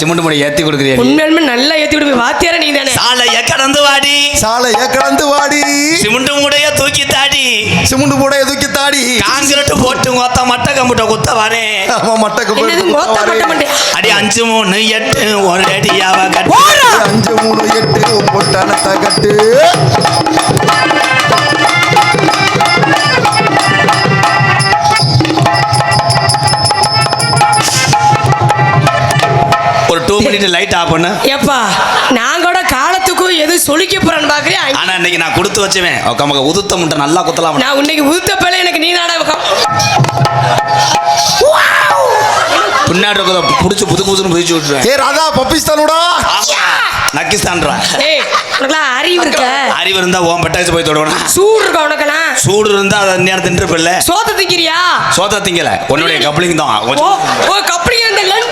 Cement மூடி ஏத்தி கொடுக்குறீங்க உண்மையாலுமே நல்லா ஏத்தி விடுவே வாத்தியார நீ தானே சாலைய கடந்து வாடி. சாலைய கடந்து வாடி. சிமெண்ட் மூடைய தூக்கி தாடி. சிமுண்டு போட தூக்கி தாடி. காங்கிரட் போட்டு கொத்த மட்ட கம்பிட்ட குத்த வரேன் ஆமா மட்டக்கு என்னது மொத்த மட்ட அடி அஞ்சு மூணு எட்டு ஒரு அடியாவ கட்டு. அஞ்சு மூணு எட்டு பொட்டான தகட்டு டூ மினிட் லைட் ஆஃப் பண்ணு. ஏப்பா நான் கூட காலத்துக்கும் எது சொலிக்க போறேன்னு பாக்குறேன் ஆனா இன்னைக்கு நான் கொடுத்து வச்சுவேன். உக்காம உதுத்த முட்டை நல்லா குத்தலாம்? நான் உன்னைக்கு உதுத்த பேல எனக்கு நீ நாடா பின்னாடி இருக்கிறத புடிச்சு புது புதுன்னு புதிச்சு விட்டுருவேன். ஏ ராதா பப்பிஸ்தானோடா. நக்கிஸ்தான்றா. ஏய் உனக்கெல்லாம் அறிவு இருக்க? அறிவு இருந்தா ஓன் பட்டாச்சு போய் தொடணும் சூடு இருக்க உனக்கெல்லாம்? சூடு இருந்தா அதை நேரம் தின்றுப்பில்ல. சோத்த திங்கிறியா? சோத்த திங்கல. உன்னுடைய கப்ளிங் தான். ஓ லென்த் ஓஸ்